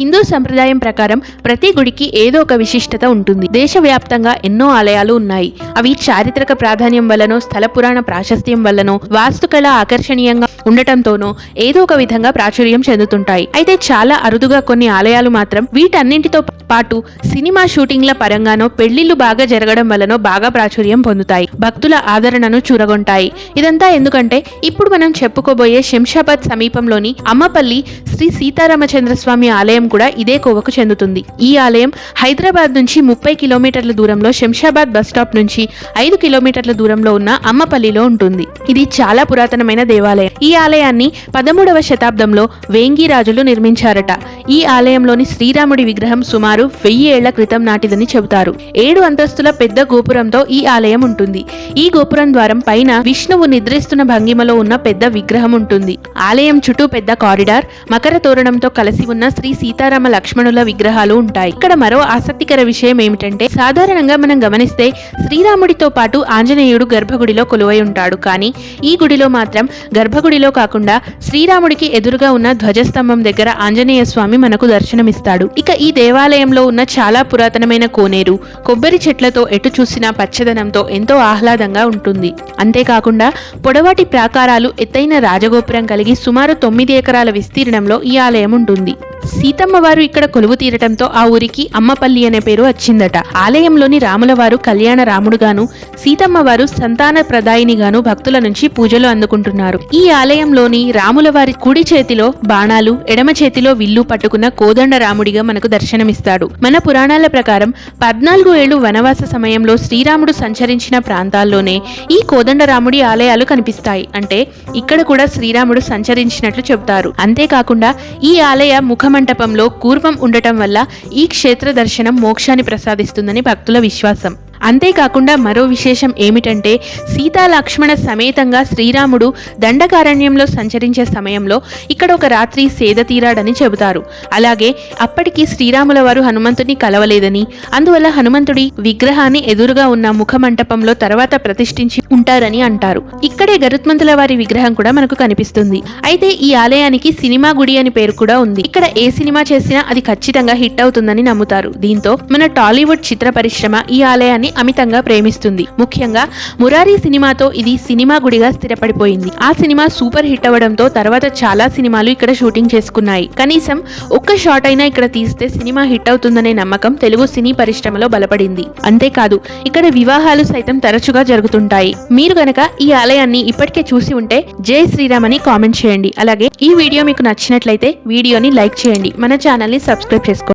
హిందూ సంప్రదాయం ప్రకారం ప్రతి గుడికి ఏదో ఒక విశిష్టత ఉంటుంది. దేశవ్యాప్తంగా ఎన్నో ఆలయాలు ఉన్నాయి. అవి చారిత్రక ప్రాధాన్యం వల్లనో స్థల పురాణ ప్రాశస్త్యం వల్లనో వాస్తుకళ ఆకర్షణీయంగా ఉండటంతోనో ఏదో ఒక విధంగా ప్రాచుర్యం చెందుతుంటాయి. అయితే చాలా అరుదుగా కొన్ని ఆలయాలు మాత్రం వీటన్నింటితో పాటు సినిమా షూటింగ్ల పరంగానో పెళ్ళిళ్ళు బాగా జరగడం వల్లనో బాగా ప్రాచుర్యం పొందుతాయి. భక్తుల ఆదరణను చూరగొంటాయి. ఇదంతా ఎందుకంటే ఇప్పుడు మనం చెప్పుకోబోయే శంషాబాద్ సమీపంలోని అమ్మపల్లి శ్రీ సీతారామచంద్ర స్వామి ఆలయం కూడా ఇదే కోవకు చెందుతుంది. ఈ ఆలయం హైదరాబాద్ నుంచి ముప్పై కిలోమీటర్ల దూరంలో శంషాబాద్ బస్ స్టాప్ నుంచి ఐదు కిలోమీటర్ల దూరంలో ఉన్న అమ్మపల్లిలో ఉంటుంది. ఇది చాలా పురాతనమైన దేవాలయం. ఈ ఆలయాన్ని పదమూడవ శతాబ్దంలో వేంగి రాజులు నిర్మించారట. ఈ ఆలయంలోని శ్రీరాముడి విగ్రహం సుమారు వెయ్యి ఏళ్ళ క్రితం నాటిదని చెబుతారు. ఏడు అంతస్తుల పెద్ద గోపురంతో ఈ ఆలయం ఉంటుంది. ఈ గోపురం ద్వారం పైన విష్ణువు నిద్రిస్తున్న భంగిమలో ఉన్న పెద్ద విగ్రహం ఉంటుంది. ఆలయం చుట్టూ పెద్ద కారిడార్ మకర తోరణంతో కలిసి ఉన్న శ్రీ సీత సీతారామ లక్ష్మణుల విగ్రహాలు ఉంటాయి. ఇక్కడ మరో ఆసక్తికర విషయం ఏమిటంటే సాధారణంగా మనం గమనిస్తే శ్రీరాముడితో పాటు ఆంజనేయుడు గర్భగుడిలో కొలువై ఉంటాడు. కానీ ఈ గుడిలో మాత్రం గర్భగుడిలో కాకుండా శ్రీరాముడికి ఎదురుగా ఉన్న ధ్వజస్తంభం దగ్గర ఆంజనేయ స్వామి మనకు దర్శనమిస్తాడు. ఇక ఈ దేవాలయంలో ఉన్న చాలా పురాతనమైన కోనేరు కొబ్బరి చెట్లతో ఎటు చూసినా పచ్చదనంతో ఎంతో ఆహ్లాదంగా ఉంటుంది. అంతేకాకుండా పొడవాటి ప్రాకారాలు ఎత్తైన రాజగోపురం కలిగి సుమారు తొమ్మిది ఎకరాల విస్తీర్ణంలో ఈ ఆలయం ఉంటుంది. సీతమ్మ వారు ఇక్కడ కొలువు తీరటంతో ఆ ఊరికి అమ్మపల్లి అనే పేరు వచ్చిందట. ఆలయంలోని రాముల వారు కళ్యాణ రాముడుగాను సీతమ్మవారు సంతాన ప్రదాయినిగాను భక్తుల నుంచి పూజలు అందుకుంటున్నారు. ఈ ఆలయంలోని రాముల వారి కుడి చేతిలో బాణాలు ఎడమ చేతిలో విల్లు పట్టుకున్న కోదండ రాముడిగా మనకు దర్శనమిస్తాడు. మన పురాణాల ప్రకారం పద్నాలుగు ఏళ్ళు వనవాస సమయంలో శ్రీరాముడు సంచరించిన ప్రాంతాల్లోనే ఈ కోదండరాముడి ఆలయాలు కనిపిస్తాయి. అంటే ఇక్కడ కూడా శ్రీరాముడు సంచరించినట్లు చెబుతారు. అంతేకాకుండా ఈ ఆలయ ముఖమంటపంలో కూర్మం ఉండటం వల్ల ఈ క్షేత్ర దర్శనం మోక్షాన్ని ప్రసాదిస్తుందని భక్తుల విశ్వాసం. అంతేకాకుండా మరో విశేషం ఏమిటంటే సీతా లక్ష్మణ సమేతంగా శ్రీరాముడు దండకారణ్యంలో సంచరించే సమయంలో ఇక్కడ ఒక రాత్రి సేద తీరాడని చెబుతారు. అలాగే అప్పటికి శ్రీరాముల వారు హనుమంతుని కలవలేదని అందువల్ల హనుమంతుడి విగ్రహాన్ని ఎదురుగా ఉన్న ముఖమంటపంలో తర్వాత ప్రతిష్ఠించి ఉంటారని అంటారు. ఇక్కడే గరుత్మంతుల వారి విగ్రహం కూడా మనకు కనిపిస్తుంది. అయితే ఈ ఆలయానికి సినిమా గుడి అని పేరు కూడా ఉంది. ఇక్కడ ఏ సినిమా చేసినా అది ఖచ్చితంగా హిట్ అవుతుందని నమ్ముతారు. దీంతో మన టాలీవుడ్ చిత్ర పరిశ్రమ ఈ ఆలయాన్ని అమితంగా ప్రేమిస్తుంది. ముఖ్యంగా మురారి సినిమాతో ఇది సినిమా గుడిగా స్థిరపడిపోయింది. ఆ సినిమా సూపర్ హిట్ అవ్వడంతో తర్వాత చాలా సినిమాలు ఇక్కడ షూటింగ్ చేసుకున్నాయి. కనీసం ఒక్క షాట్ అయినా ఇక్కడ తీస్తే సినిమా హిట్ అవుతుందనే నమ్మకం తెలుగు సినీ పరిశ్రమలో బలపడింది. అంతేకాదు ఇక్కడ వివాహాలు సైతం తరచుగా జరుగుతుంటాయి. మీరు గనక ఈ ఆలయాన్ని ఇప్పటికే చూసి ఉంటే జై శ్రీరామ్ అని కామెంట్ చేయండి. అలాగే ఈ వీడియో మీకు నచ్చినట్లయితే వీడియోని లైక్ చేయండి. మన ఛానల్ని సబ్స్క్రైబ్ చేసుకోండి.